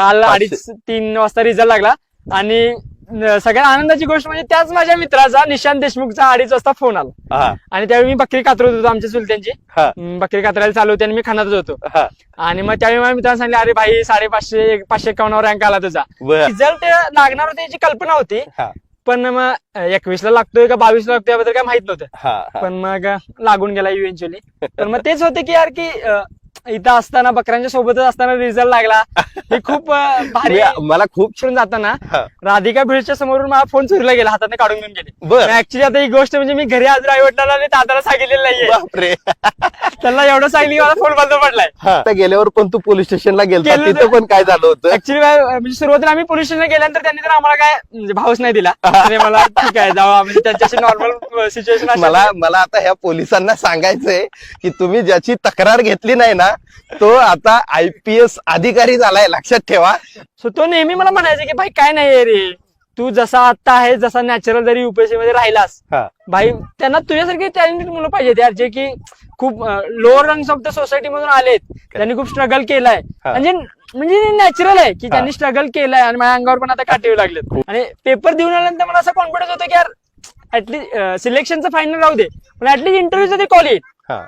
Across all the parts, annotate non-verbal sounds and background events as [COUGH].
काल अडीच तीन वाजता रिझल्ट लागला. आणि सगळ्यात आनंदाची गोष्ट म्हणजे त्याच माझ्या मित्राचा निशांत देशमुखचा अडीच वाजता फोन आला. आणि त्यावेळी मी बकरी कातरत होतो आमच्या चुलत्यांची. अं, बकरी कातरायला चालू होती आणि मी खानातच होतो. आणि मग त्यावेळी माझ्या मित्रांनी सांगितले अरे भाई साडेपाचशे पाचशे एकावन्न रँक आला तुझा. रिझल्ट लागणार होते याची कल्पना होती. पण मग एकवीस ला लागतोय का बावीस ला लागतोय याबद्दल काय माहीत नव्हतं. पण मग लागून गेला इव्हेंच्युअली तर मग तेच होते की यार की इथं असताना बकऱ्यांच्या सोबतच असताना रिझल्ट लागला. हे खूप भारी मला खूप करून जाताना. राधिका भिडच्या समोरून मला फोन चोरीला गेला हाताने काढून घेऊन गेले. बर. ऍक्च्युली आता ही गोष्ट म्हणजे मी घरी आज आई वडिलांना आणि दादाला सांगितलेलं नाहीये. बापरे. त्यांना एवढं सांगितलं की मला फोन बंद पडलाय. हा. आता गेल्यावर पण तू पोलीस स्टेशनला गेलो तिथं पण काय झालं होतं? ऍक्च्युली म्हणजे सुरुवातीला आम्ही पोलीस स्टेशनला गेल्यानंतर त्यांनी तर आम्हाला काय म्हणजे भावच नाही दिला. [LAUGHS] मला ठीक आहे जाऊ म्हणजे त्यांच्याशी नॉर्मल सिच्युएशन मला मला आता ह्या पोलिसांना सांगायचंय की तुम्ही ज्याची तक्रार घेतली नाही ना तो आता आयपीएस अधिकारी झालाय लक्षात ठेवा. सो तो नेहमी मला म्हणायचा की भाई काय नाही रे. तू जसा आता आहे जसा नॅचरल जरी युपीएससी मध्ये राहिलास हा. भाई त्यांना तुझ्यासारखी टॅलेंटेड मुलं पाहिजेत यार जे की खूप lower rungs of the society मधून आलेत. त्यांनी खूप स्ट्रगल केलाय. हा. म्हणजे म्हणजे नॅचरल आहे की त्यांनी स्ट्रगल केलाय आणि माझ्या अंगावर पण आता काटे येऊ लागलेत. आणि पेपर देऊन आल्यानंतर मला असं कॉन्फिडन्स होतं की यार ऍटलीस्ट सिलेक्शनचं फायनल राहू दे पण ऍटलीस्ट इंटरव्ह्यूचं ते कॉल येईल हा.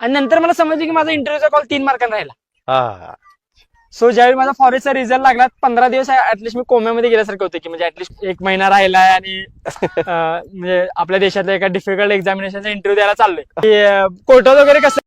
आणि नंतर मला समजलं की माझा इंटरव्ह्यूचा कॉल तीन मार्कांना राहिला हा. सो ज्यावेळी माझा फॉरेस्टचा रिझल्ट लागला पंधरा दिवस ऍटलीस्ट मी कोम्यामध्ये गेल्यासारखं होतं की म्हणजे ऍटलीस्ट एक महिना राहिलाय आणि [LAUGHS] अं, म्हणजे आपल्या देशातल्या एका डिफिकल्ट एक्झामिनेशनचा इंटरव्ह्यू द्यायला चाललोय कोर्टात वगैरे कसं